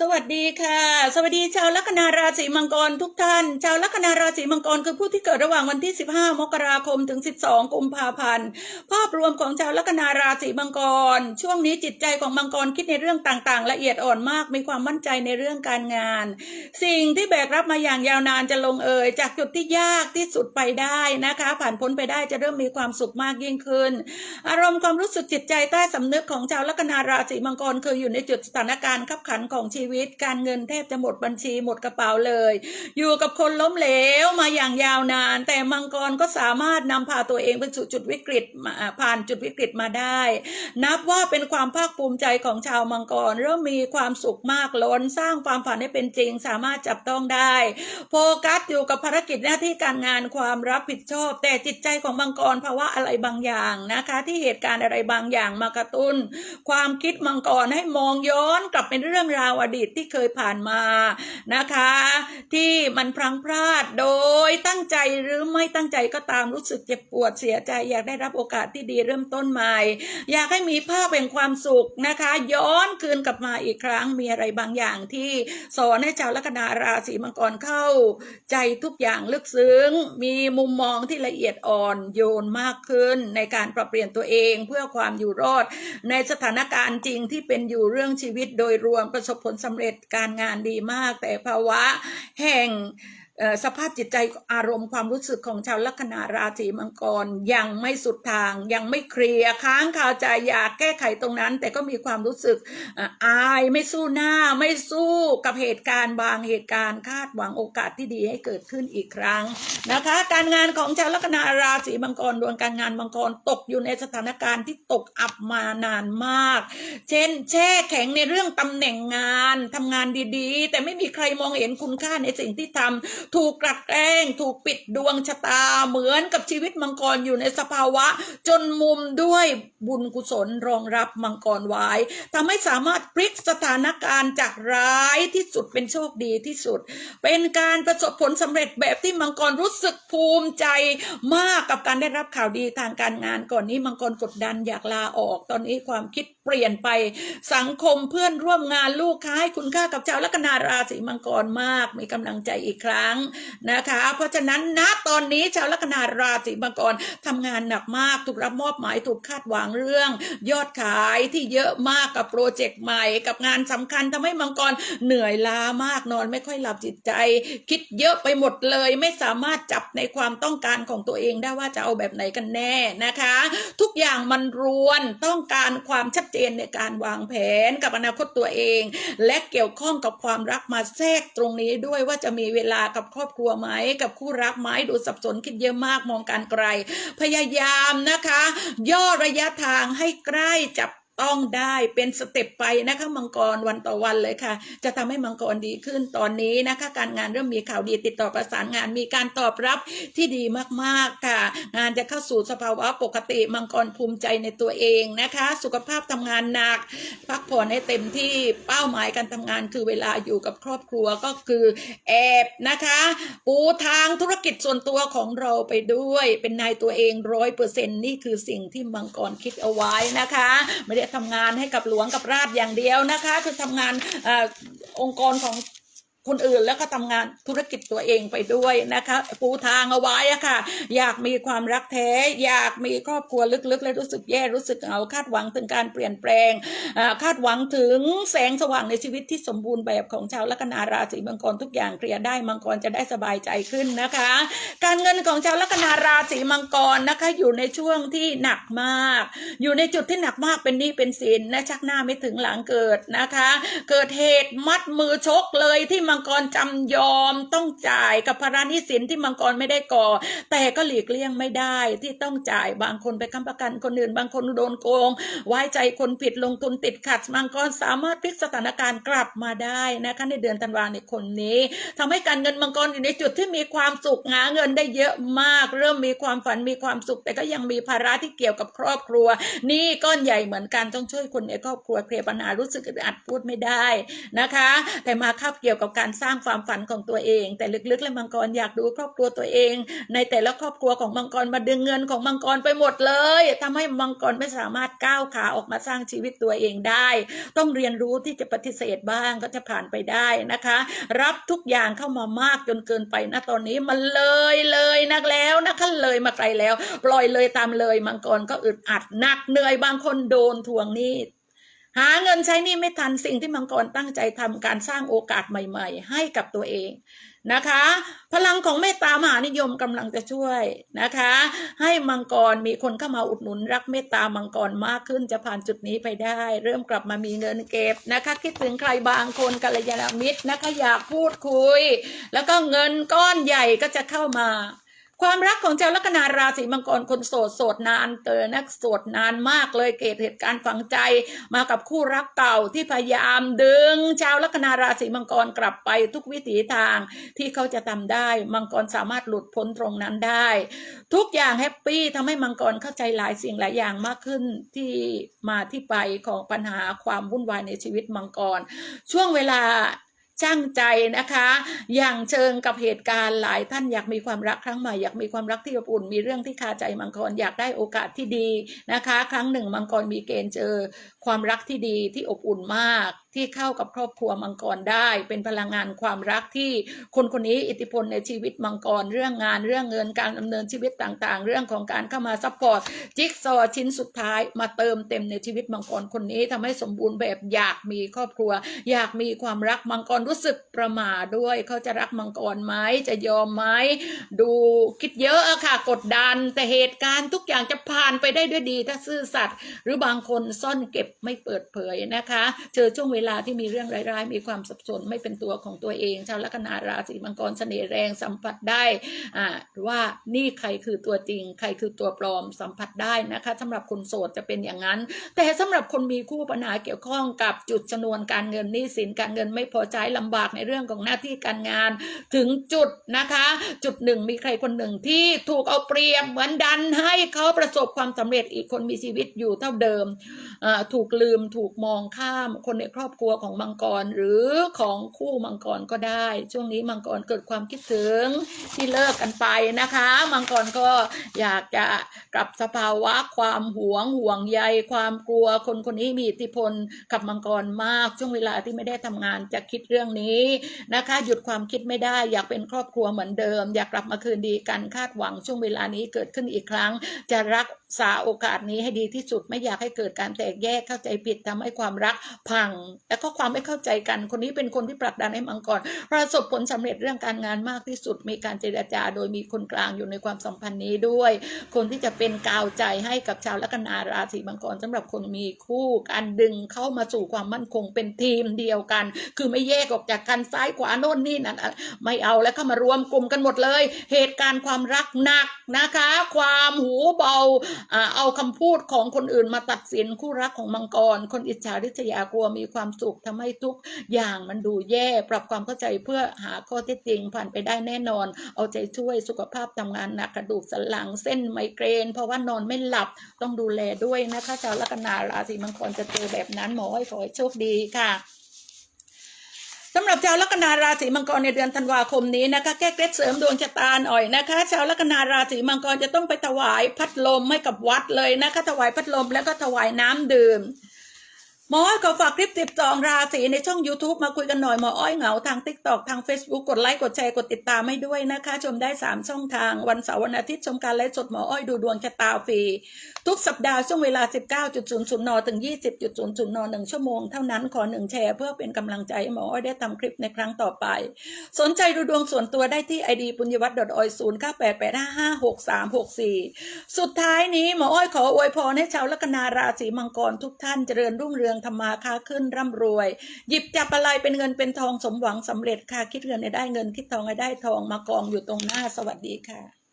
สวัสดีค่ะ สวัสดีชาวลัคนาราศีมังกรทุกท่าน ชาวลัคนาราศีมังกรคือผู้ที่เกิดระหว่างวันที่ 15 มกราคมถึง 12 กุมภาพันธ์ภาพรวมของชาวลัคนาราศีมังกร ช่วงนี้จิตใจของมังกรคิดในเรื่องต่างๆ ละเอียดอ่อนมาก มีความมั่นใจในเรื่องการงาน สิ่งที่แบกรับมาอย่างยาวนานจะลงเอยจากจุดที่ยากที่สุดไปได้นะคะ ผ่านพ้นไปได้จะเริ่มมีความสุขมากยิ่งขึ้น อารมณ์ความรู้สึกจิตใจใต้สำนึกของชาวลัคนาราศีมังกรคืออยู่ในจุดสถานการณ์ขับขันของชีวิต การเงินแทบจะหมดบัญชีหมดกระเป๋าเลย อยู่กับคนล้มเหลวมาอย่างยาวนาน แต่มังกรก็สามารถนำพาตัวเองไปสู่จุดวิกฤตมาผ่านจุดวิกฤตมาได้ นับว่าเป็นความภาคภูมิใจของชาวมังกร เริ่มมีความสุขมากล้นสร้างความฝันให้เป็นจริง สามารถจับต้องได้ โฟกัสอยู่กับภารกิจหน้าที่การงานความรับผิดชอบ แต่จิตใจของมังกรภาวะอะไรบางอย่างนะคะ ที่เหตุการณ์อะไรบางอย่างมากระตุ้น ความคิดมังกรให้มองย้อนกลับเป็นเรื่องราวอดีตที่เคยผ่านมานะคะ ที่มันพลังพลาดโดยตั้งใจหรือไม่ตั้งใจก็ตามรู้สึกเจ็บปวดเสียใจ อยากได้รับโอกาสที่ดีเริ่มต้นใหม่ อยากให้มีภาพแห่งความสุขนะคะ ย้อนคืนกลับมาอีกครั้งมีอะไรบางอย่างที่สอนให้ชาวลัคนาราศีมังกรเข้า ใจทุกอย่างลึกซึ้ง มีมุมมองที่ละเอียดอ่อนโยนมากขึ้น ในการปรับเปลี่ยนตัวเองเพื่อความอยู่รอด ในสถานการณ์จริงที่เป็นอยู่เรื่องชีวิตโดยรวมประสบผลสำเร็จการงานดีมาก แต่ภาวะแห่ง สภาพจิตใจอารมณ์ความรู้สึกของชาวลัคนาราศีมังกรยังไม่สุดทางยังไม่เคลียร์ค้างคาใจอยากแก้ไขตรงนั้น แต่ก็มีความรู้สึกเอ่ออายไม่สู้หน้าไม่สู้กับเหตุการณ์บางเหตุการณ์คาดหวังโอกาสที่ดีให้เกิดขึ้นอีกครั้งนะคะ การงานของชาวลัคนาราศีมังกรดวงการงานมังกรตกอยู่ในสถานการณ์ที่ตกอับมานานมาก เช่น แช่แข็งในเรื่องตำแหน่งงานทำงานดีๆ แต่ไม่มีใครมองเห็นคุณค่าในสิ่งที่ทำถูกกลัดแกล้ง ถูกปิดดวงชะตาเหมือนกับชีวิตมังกรอยู่ในสภาวะ จนมุมด้วยบุญกุศลรองรับมังกรไว้ทำให้สามารถพลิกสถานการณ์จากร้ายที่สุดเป็นโชคดีที่สุด เป็นการประสบผลสำเร็จแบบที่มังกรรู้สึกภูมิใจมากกับการได้รับข่าวดีทางการงานก่อนนี้มังกรกดดันอยากลาออก ตอนนี้ความคิดเปลี่ยนไปสังคมเพื่อนร่วมงานลูกค้าให้คุณค่ากับชาวลัคนาราศีมังกรมาก มีกำลังใจอีกครั้งนะคะ เพราะฉะนั้นณตอนนี้ชาวลัคนาราศีมังกรทำงานหนักมากถูกรับมอบหมายถูกคาดหวังเรื่อง ยอดขายที่เยอะมากกับโปรเจกต์ใหม่ กับงานสำคัญทำให้มังกรเหนื่อยล้ามากนอน ไม่ค่อยหลับจิตใจ คิดเยอะไปหมดเลย ไม่สามารถจับในความต้องการของตัวเองได้ว่าจะเอาแบบไหนกันแน่นะคะ ทุกอย่างมันรวนต้องการความชัดเจนในการวางแผนกับอนาคตตัวเอง และเกี่ยวข้องกับความรักมาแทรกตรงนี้ด้วยว่าจะมีเวลากับครอบครัวไหมกับคู่รักไหมดูสับสนคิดเยอะมากมองการไกล พยายามนะคะ ย่อระยะทางให้ใกล้จับ ต้องได้เป็นสเต็ปไปนะคะมังกรวันต่อวันเลยค่ะ จะทำให้มังกรดีขึ้นตอนนี้นะคะการงานเริ่มมีข่าวดีติดต่อประสานงานมีการตอบรับที่ดีมากๆค่ะ งานจะเข้าสู่สภาวะปกติมังกรภูมิใจในตัวเองนะคะ สุขภาพทำงานหนัก พักผ่อนให้เต็มที่เป้าหมายการทำงานคือเวลาอยู่กับครอบครัวก็คือแอบนะคะ ปูทางธุรกิจส่วนตัวของเราไปด้วย เป็นนายตัวเองร้อยเปอร์เซ็นนี่คือสิ่งที่มังกรคิดเอาไว้นะคะไม่ได้ทำงานให้กับหลวงกับราชอย่างเดียวนะคะ คือทำงานอองค์กรของ คนอื่นแล้วก็ทำงานธุรกิจตัวเองไปด้วยนะคะปูทางเอาไว้อะค่ะ อยากมีความรักแท้ อยากมีครอบครัวลึกๆและรู้สึกแย่รู้สึกเหงาคาดหวังถึงการเปลี่ยนแปลงคาดหวังถึงแสงสว่างในชีวิตที่สมบูรณ์แบบของชาวลัคนาราศีมังกรทุกอย่างเคลียร์ได้มังกรจะได้สบายใจขึ้นนะคะ การเงินของชาวลัคนาราศีมังกรนะคะ อยู่ในช่วงที่หนักมาก อยู่ในจุดที่หนักมากเป็นหนี้เป็นสินนะชักหน้าไม่ถึงหลังเกิดนะคะ เกิดเหตุมัดมือชกเลยที่มัังกรจำยอมต้องจ่ายกับภาระหนี้สินที่มังกรไม่ได้ก่อ แต่ก็หลีกเลี่ยงไม่ได้ที่ต้องจ่ายบางคนไปค้ำประกันคนอื่น บางคนโดนโกง ไว้ใจคนผิดลงทุนติดขัด มังกรสามารถพลิกสถานการณ์กลับมาได้นะคะในเดือนธันวาในคนนี้ทำให้การเงินมังกรอยู่ในจุดที่มีความสุขหาเงินได้เยอะมาก เริ่มมีความฝันมีความสุข แต่ก็ยังมีภาระที่เกี่ยวกับครอบครัว นี่ก้อนใหญ่เหมือนกันต้องช่วยคนในครอบครัวเคลียร์ปัญหารู้สึกอัดพูดไม่ได้นะคะ แต่มาคาบเกี่ยวกับการการสร้างความฝันของตัวเอง แต่ลึกๆแล้วมังกรอยากดูครอบครัวตัวเอง ในแต่ละครอบครัวของมังกรมาดึงเงินของมังกรไปหมดเลยทำให้มังกรไม่สามารถก้าวขาออกมาสร้างชีวิตตัวเองได้ ต้องเรียนรู้ที่จะปฏิเสธบ้างก็จะผ่านไปได้นะคะ รับทุกอย่างเข้ามามากจนเกินไปนะตอนนี้มันเลยเลยนักแล้วนะคะเลยมาไกลแล้ว ปล่อยเลยตามเลยมังกรก็อึดอัดหนักเหนื่อยบางคนโดนทวงหนี้ หาเงินใช้หนี่ไม่ทันสิ่งที่มังกรตั้งใจทำการสร้างโอกาสใหม่ ๆ ให้กับตัวเองนะคะ พลังของเมตตามหานิยมกำลังจะช่วยนะคะ ให้มังกรมีคนเข้ามาอุดหนุนรักเมตตามังกรมากขึ้นจะผ่านจุดนี้ไปได้ เริ่มกลับมามีเงินเก็บนะคะ คิดถึงใครบางคนกัลยาณมิตรนะคะอยากพูดคุย แล้วก็เงินก้อนใหญ่ก็จะเข้ามา ความรักของเจ้าลัคนาราศีมังกรคนโสดโสดนานเตอนักโสดนานมากเลยเกิดเหตุการณ์ฝังใจมากับคู่รักเก่าที่พยายามดึง ชาวลัคนาราศีมังกรกลับไปทุกวิถีทางที่เขาจะทำได้ มังกรสามารถหลุดพ้นตรงนั้นได้ ทุกอย่างแฮปปี้ทำให้มังกรเข้าใจหลายสิ่งหลายอย่างมากขึ้นที่มาที่ไปของปัญหาความวุ่นวายในชีวิตมังกร ช่วงเวลา ช่างใจนะคะ อย่างเชิงกับเหตุการณ์หลายท่านอยากมีความรักครั้งใหม่อยากมีความรักที่อบอุ่นมีเรื่องที่คาใจมังกรอยากได้โอกาสที่ดีนะคะ ครั้งหนึ่งมังกรมีเกณฑ์เจอความรักที่ดีที่อบอุ่นมาก ที่เข้ากับครอบครัวมังกรได้ เป็นพลังงานความรักที่คนคนนี้อิทธิพลในชีวิตมังกรเรื่องงานเรื่องเงินการดำเนินชีวิตต่างๆ เรื่องของการเข้ามาซัพพอร์ตจิ๊กซอชิ้นสุดท้ายมาเติมเต็มในชีวิตมังกรคนนี้ทำให้สมบูรณ์แบบอยากมีครอบครัว อยากมีความรักมังกรรู้สึกประหม่าด้วย เขาจะรักมังกรไหมจะยอมไหมดูคิดเยอะอะค่ะกดดันแต่เหตุการณ์ทุกอย่างจะผ่านไปได้ด้วยดี ถ้าซื่อสัตย์หรือบางคนซ่อนเก็บไม่เปิดเผยนะคะเจอช่วงเวลาลาที่มีเรื่องร้ายๆ มีความสับสนไม่เป็นตัวของตัวเอง ชาวลัคนาราศีมังกรเสน่ห์แรงสัมผัสได้อ่าว่านี่ใครคือตัวจริง ใครคือตัวปลอมสัมผัสได้นะคะสำหรับคนโสดจะเป็นอย่างนั้น แต่สำหรับคนมีคู่ปัญหาเกี่ยวข้องกับจุดชนวนการเงินหนี้สินการเงินไม่พอใจลำบากในเรื่องของหน้าที่การงาน ถึงจุดนะคะ จุดหนึ่งมีใครคนหนึ่งที่ถูกเอาเปรียบเหมือนดันให้เขาประสบความสำเร็จอีกคนมีชีวิตอยู่เท่าเดิมถูกลืมถูกมองข้ามคนในครอบครัวของมังกรหรือของคู่มังกรก็ได้ ช่วงนี้มังกรเกิดความคิดถึงที่เลิกกันไปนะคะ มังกรก็อยากจะกลับสภาวะความหวงห่วงใยความกลัวคนคนนี้มีอิทธิพลกับมังกรมาก ช่วงเวลาที่ไม่ได้ทำงานจะคิดเรื่องนี้นะคะ หยุดความคิดไม่ได้อยากเป็นครอบครัวเหมือนเดิม อยากกลับมาคืนดีกันคาดหวังช่วงเวลานี้เกิดขึ้นอีกครั้ง จะรัก ษาโอกาสนี้ให้ดีที่สุดไม่อยากให้เกิดการแตกแยกเข้าใจผิดทำให้ความรักพัง แล้วก็ความไม่เข้าใจกัน คนนี้เป็นคนที่ผลักดันให้มังกรประสบผลสำเร็จเรื่องการงานมากที่สุด มีการเจรจาโดยมีคนกลางอยู่ในความสัมพันธ์นี้ด้วย คนที่จะเป็นกาวใจให้กับชาวลัคนาราศีมังกรสำหรับคนมีคู่การดึงเข้ามาสู่ความมั่นคงเป็นทีมเดียวกัน คือไม่แยกออกจากกันซ้ายขวาโน่นนี่นั่นอะไม่เอาแล้วเข้ามารวมกลุ่มกันหมดเลย เหตุการณ์ความรักหนักนะคะ ความหูเบาเอาคำพูดของคนอื่นมาตัดสินคู่รักของมังกร คนอิจฉาริษยากลัวมีความสุขทำให้ทุกอย่างมันดูแย่ ปรับความเข้าใจเพื่อหาข้อเท็จจริงผ่านไปได้แน่นอน เอาใจช่วยสุขภาพทำงานหนักกระดูกสันหลังเส้นไมเกรน เพราะว่านอนไม่หลับต้องดูแลด้วยนะคะชาวลัคนาราศีมังกรจะเจอแบบนั้นหมอให้ขอให้โชคดีค่ะ สำหรับชาวลัคนาราศีมังกรในเดือนธันวาคมนี้นะคะแก้เคล็ดเสริมดวงชะตาหน่อยนะคะ ชาวลัคนาราศีมังกรจะต้องไปถวายพัดลมให้กับวัดเลยนะคะถวายพัดลมแล้วก็ถวายน้ำดื่ม หมออ้อยขอฝากคลิปติดจองราศีในช่อง YouTube มาคุยกันหน่อย หมออ้อยเหงาทาง t ิ k t o k ทาง Facebook กดไลค์ กดแชร์ กดติดตามให้ด้วยนะคะ ชมได้ 3 ช่องทาง วันเสาร์วันอาทิตย์ชมการไลฟ์สดหมออ้อยดูดวงชะตาฟรี ทุกสัปดาห์ช่วงเวลา 19.00 น ถึง 20.00 น 1 ชั่วโมงเท่านั้นขอ 1 แชร์เพื่อเป็นกำลังใจให้หมออ้อยได้ทำคลิปในครั้งต่อไป สนใจดูดวงส่วนตัวได้ที่ id ปุญญวัฒน์ .oi 0 9 8 8 5 5 6 3 6 4สุดท้ายนี้หมออ้อยขออวยพรให้ชาวลัคนาราศีมังกรทุกท่านเจริญรุ่งเรืองทำมาค้าขึ้นร่ำรวย หยิบจับอะไรเป็นเงินเป็นทองสมหวังสำเร็จค่ะ คิดเงินได้เงินคิดทองได้ทองมากองอยู่ตรงหน้าสวัสดีค่ะ